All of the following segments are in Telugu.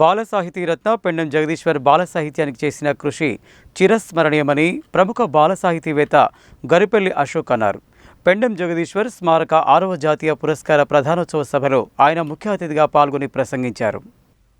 బాల సాహితీరత్న పెండం జగదీశ్వర్ బాల సాహిత్యానికి చేసిన కృషి చిరస్మరణీయమని ప్రముఖ బాల సాహితీవేత్త గరిపెల్లి అశోక్ అన్నారు. పెండం జగదీశ్వర్ స్మారక ఆరవ జాతీయ పురస్కార ప్రధానోత్సవ సభలో ఆయన ముఖ్య అతిథిగా పాల్గొని ప్రసంగించారు.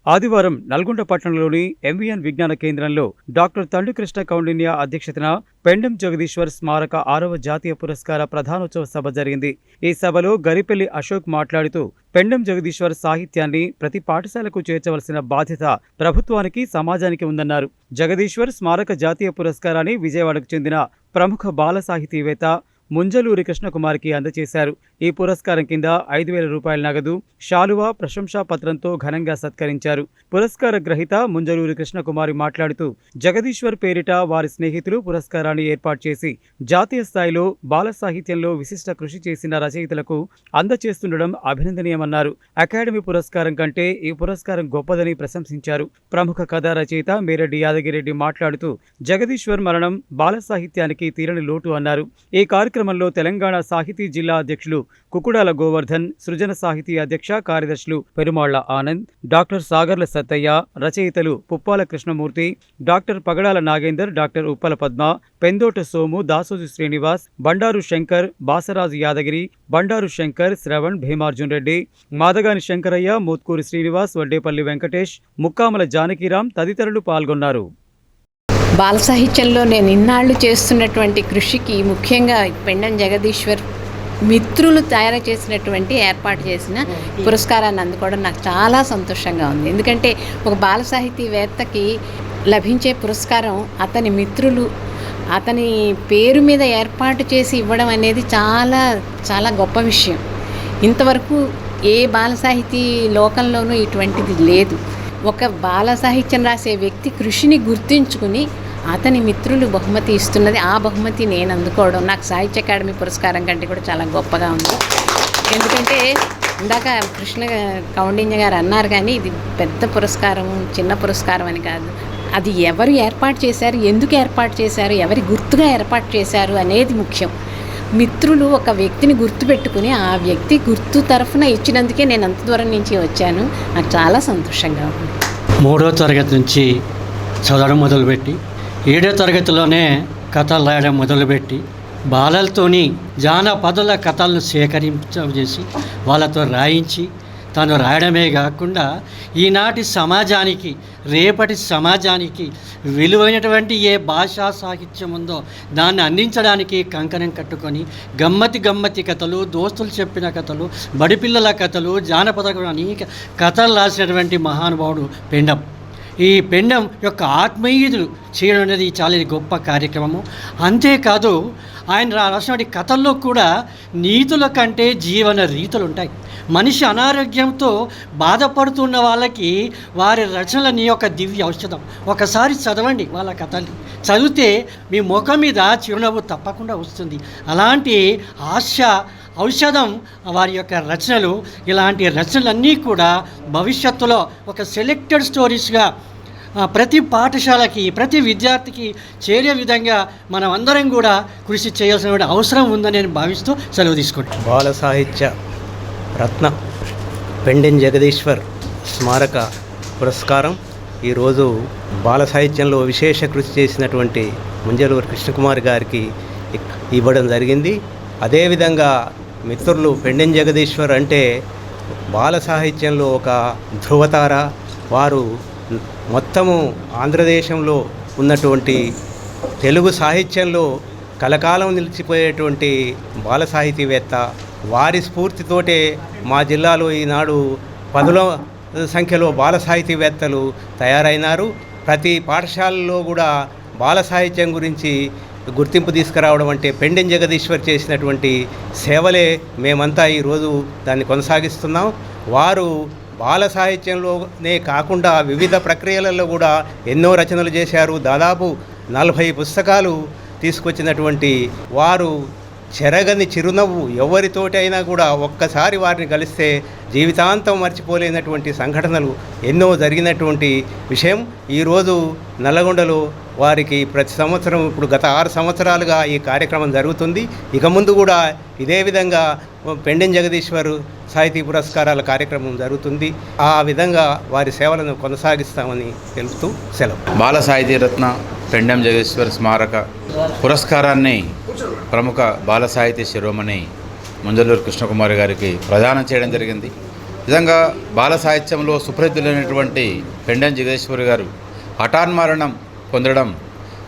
ఆదివారం నల్గొండ పట్టణంలోని ఎంవీఎన్ విజ్ఞాన కేంద్రంలో డాక్టర్ తండ్రికృష్ణ కౌండిన్య అధ్యక్షతన పెండం జగదీశ్వర్ స్మారక ఆరవ జాతీయ పురస్కార ప్రధానోత్సవ సభ జరిగింది. ఈ సభలో గరిపెల్లి అశోక్ మాట్లాడుతూ పెండం జగదీశ్వర్ సాహిత్యాన్ని ప్రతి పాఠశాలకు చేర్చవలసిన బాధ్యత ప్రభుత్వానికి సమాజానికి ఉందన్నారు. జగదీశ్వర్ స్మారక జాతీయ పురస్కారాన్ని విజయవాడకు చెందిన ప్రముఖ బాల సాహితీవేత్త ముంజలూరి కృష్ణకుమార్కి అందజేశారు. ఈ పురస్కారం కింద ఐదు వేల రూపాయల నగదు శాలువా ప్రశంసా పత్రంతో ఘనంగా సత్కరించారు. పురస్కార గ్రహీత ముంజలూరి కృష్ణకుమారి మాట్లాడుతూ జగదీశ్వర్ పేరిట వారి స్నేహితులు పురస్కారాన్ని ఏర్పాటు చేసి జాతీయ స్థాయిలో బాల సాహిత్యంలో విశిష్ట కృషి చేసిన రచయితలకు అందచేస్తుండడం అభినందనీయమన్నారు. అకాడమీ పురస్కారం కంటే ఈ పురస్కారం గొప్పదని ప్రశంసించారు. ప్రముఖ కథా రచయిత మేరెడ్డి యాదగిరెడ్డి మాట్లాడుతూ జగదీశ్వర్ మరణం బాల సాహిత్యానికి తీరని లోటు అన్నారు. ఈ కార్యక్రమంలో తెలంగాణ సాహితీ జిల్లా అధ్యక్షులు కుకుడాల గోవర్ధన్ సృజన సాహితీ అధ్యక్ష కార్యదర్శులు పెరుమాళ్ళ ఆనంద్ డాక్టర్ సాగర్ల సత్తయ్య రచయితలు పుప్పాల కృష్ణమూర్తి డాక్టర్ పగడాల నాగేందర్ డాక్టర్ ఉప్పల పద్మ పెందోట సోము దాసోజు శ్రీనివాస్ బండారు శంకర్ బాసరాజు యాదగిరి బండారు శంకర్ శ్రవణ్ భీమార్జున్ రెడ్డి మాదగాని శంకరయ్య మోత్కూరి శ్రీనివాస్ వడ్డేపల్లి వెంకటేష్ ముక్కామల జానకిరామ్ తదితరులు పాల్గొన్నారు. బాల సాహిత్యంలో నేను ఇన్నాళ్ళు చేస్తున్నటువంటి కృషికి ముఖ్యంగా పెండం జగదీశ్వర్ మిత్రులు తయారు చేసినటువంటి ఏర్పాటు చేసిన పురస్కారాన్ని అందుకోవడం నాకు చాలా సంతోషంగా ఉంది. ఎందుకంటే ఒక బాల సాహితీవేత్తకి లభించే పురస్కారం అతని మిత్రులు అతని పేరు మీద ఏర్పాటు చేసి ఇవ్వడం అనేది చాలా చాలా గొప్ప విషయం. ఇంతవరకు ఏ బాల సాహితీ లోకంలోనూ ఇటువంటిది లేదు. ఒక బాల సాహిత్యం రాసే వ్యక్తి కృషిని గుర్తించుకుని అతని మిత్రులు బహుమతి ఇస్తున్నది. ఆ బహుమతి నేను అందుకోవడం నాకు సాహిత్య అకాడమీ పురస్కారం కంటే కూడా చాలా గొప్పగా ఉంది. ఎందుకంటే ఇందాక కృష్ణ కౌండిన్య గారు అన్నారు కానీ ఇది పెద్ద పురస్కారం చిన్న పురస్కారం అని కాదు. అది ఎవరు ఏర్పాటు చేశారు ఎందుకు ఏర్పాటు చేశారు ఎవరి గుర్తుగా ఏర్పాటు చేశారు అనేది ముఖ్యం. మిత్రులు ఒక వ్యక్తిని గుర్తుపెట్టుకుని ఆ వ్యక్తి గుర్తు తరఫున ఇచ్చినందుకే నేను అంత దూరం నుంచి వచ్చాను. నాకు చాలా సంతోషంగా ఉంది. మూడో తరగతి నుంచి చదవడం మొదలుపెట్టి ఏడో తరగతిలోనే కథలు రాయడం మొదలుపెట్టి బాలలతోని జానపదుల కథలను సేకరించేసి వాళ్ళతో రాయించి తను రాయడమే కాకుండా ఈనాటి సమాజానికి రేపటి సమాజానికి విలువైనటువంటి ఏ భాషా సాహిత్యం ఉందో దాన్ని అందించడానికి కంకణం కట్టుకొని గమ్మతి గమ్మతి కథలు దోస్తులు చెప్పిన కథలు బడిపిల్లల కథలు జానపద అనేక కథలు రాసినటువంటి మహానుభావుడు పెండం. ఈ పెండం యొక్క ఆత్మీయులు చేయడం అనేది చాలా గొప్ప కార్యక్రమము. అంతేకాదు ఆయన రాసినటువంటి కథల్లో కూడా నీతుల కంటే జీవన రీతులు ఉంటాయి. మనిషి అనారోగ్యంతో బాధపడుతున్న వాళ్ళకి వారి రచనలని ఒక దివ్య ఔషధం. ఒకసారి చదవండి వాళ్ళ కథల్ని చదివితే మీ ముఖం మీద చిరునవ్వు తప్పకుండా వస్తుంది. అలాంటి ఆశ ఔషధం వారి యొక్క రచనలు ఇలాంటి రచనలన్నీ కూడా భవిష్యత్తులో ఒక సెలెక్టెడ్ స్టోరీస్గా ప్రతి పాఠశాలకి ప్రతి విద్యార్థికి చేరే విధంగా మనం అందరం కూడా కృషి చేయాల్సిన అవసరం ఉందని నేను భావిస్తూ సెలవు తీసుకుంటాను బాల సాహిత్య రత్న పెండెన్ జగదీశ్వర్ స్మారక పురస్కారం. ఈరోజు బాల సాహిత్యంలో విశేష కృషి చేసినటువంటి ముంజలూరు కృష్ణకుమార్ గారికి ఇవ్వడం జరిగింది. అదేవిధంగా మిత్రులు పెండెన్ జగదీశ్వర్ అంటే బాల సాహిత్యంలో ఒక ధృవతార వారు మొత్తము ఆంధ్రదేశంలో ఉన్నటువంటి తెలుగు సాహిత్యంలో కలకాలం నిలిచిపోయేటువంటి బాల సాహితీవేత్త. వారి స్ఫూర్తితోటే మా జిల్లాలో ఈనాడు పదుల సంఖ్యలో బాల సాహితీవేత్తలు తయారైనారు. ప్రతి పాఠశాలలో కూడా బాల సాహిత్యం గురించి గుర్తింపు తీసుకురావడం అంటే పెండెం జగదీశ్వర్ చేసినటువంటి సేవలే మేమంతా ఈరోజు దాన్ని కొనసాగిస్తున్నాం. వారు బాల సాహిత్యంలోనే కాకుండా వివిధ ప్రక్రియలలో కూడా ఎన్నో రచనలు చేశారు. దాదాపు నలభై పుస్తకాలు తీసుకొచ్చినటువంటి వారు చెరగని చిరునవ్వు ఎవరితోటైనా కూడా ఒక్కసారి వారిని కలిస్తే జీవితాంతం మర్చిపోలేనటువంటి సంఘటనలు ఎన్నో జరిగినటువంటి విషయం. ఈరోజు నల్లగొండలో వారికి ప్రతి సంవత్సరం ఇప్పుడు గత ఆరు సంవత్సరాలుగా ఈ కార్యక్రమం జరుగుతుంది. ఇక ముందు కూడా ఇదే విధంగా పెండెన్ జగదీశ్వర్ సాహితీ పురస్కారాల కార్యక్రమం జరుగుతుంది. ఆ విధంగా వారి సేవలను కొనసాగిస్తామని తెలుపుతూ సెలవు. బాల సాహితీ రత్న పెండెం జగదీశ్వర్ స్మారక పురస్కారాన్ని ప్రముఖ బాల సాహిత్య శిరోమణి ముంజలూరు కృష్ణకుమారి గారికి ప్రదానం చేయడం జరిగింది. నిజంగా బాల సాహిత్యంలో సుప్రసిద్ధులైనటువంటి పెండెం జగదీశ్వర్ గారు హఠాన్మరణం పొందడం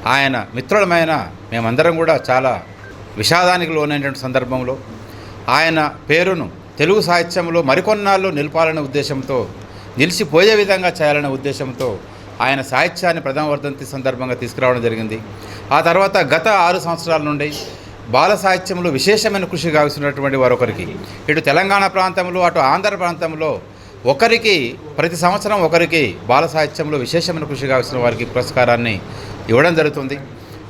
ఆయన మిత్రులమైన మేమందరం కూడా చాలా విషాదానికి లోనైనటువంటి సందర్భంలో ఆయన పేరును తెలుగు సాహిత్యంలో మరికొన్నాళ్ళు నిలపాలనే ఉద్దేశంతో నిలిచిపోయే విధంగా చేయాలనే ఉద్దేశంతో ఆయన సాహిత్యాన్ని ప్రథమ వర్ధంతి సందర్భంగా తీసుకురావడం జరిగింది. ఆ తర్వాత గత ఆరు సంవత్సరాల నుండి బాల సాహిత్యంలో విశేషమైన కృషి కావిస్తున్నటువంటి వారొకరికి. ఇటు తెలంగాణ ప్రాంతంలో అటు ఆంధ్ర ప్రాంతంలో ఒకరికి ప్రతి సంవత్సరం ఒకరికి బాల సాహిత్యంలో విశేషమైన కృషి కావిస్తున్న వారికి పురస్కారాన్ని ఇవ్వడం జరుగుతుంది.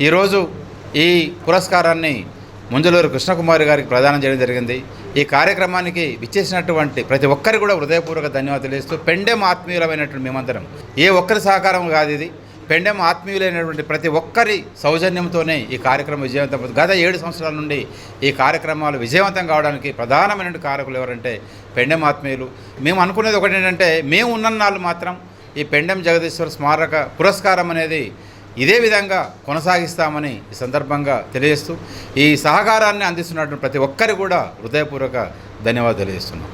ఈరోజు ఈ పురస్కారాన్ని ముంజలూరు కృష్ణకుమారి గారికి ప్రదానం చేయడం జరిగింది. ఈ కార్యక్రమానికి విచ్చేసినటువంటి ప్రతి ఒక్కరికి కూడా హృదయపూర్వక ధన్యవాదాలు తెలియజేస్తూ పెండెం ఆత్మీయులమైనటువంటి మేమందరం. ఏ ఒక్కరి సహకారం కాదు ఇది. పెండెం ఆత్మీయులైనటువంటి ప్రతి ఒక్కరి సౌజన్యంతోనే ఈ కార్యక్రమం విజయవంతం గత ఏడు సంవత్సరాల నుండి ఈ కార్యక్రమాలు విజయవంతం కావడానికి ప్రధానమైన కారకులు ఎవరంటే పెండెం ఆత్మీయులు. మేము అనుకునేది ఒకటి ఏంటంటే మేము ఉన్నన్నాళ్ళు మాత్రం ఈ పెండెం జగదీశ్వర స్మారక పురస్కారం అనేది ఇదే విధంగా కొనసాగిస్తామని ఈ సందర్భంగా తెలియజేస్తూ ఈ సహకారాన్ని అందిస్తున్నటువంటి ప్రతి ఒక్కరు కూడా హృదయపూర్వక ధన్యవాదాలు తెలియజేస్తున్నాం.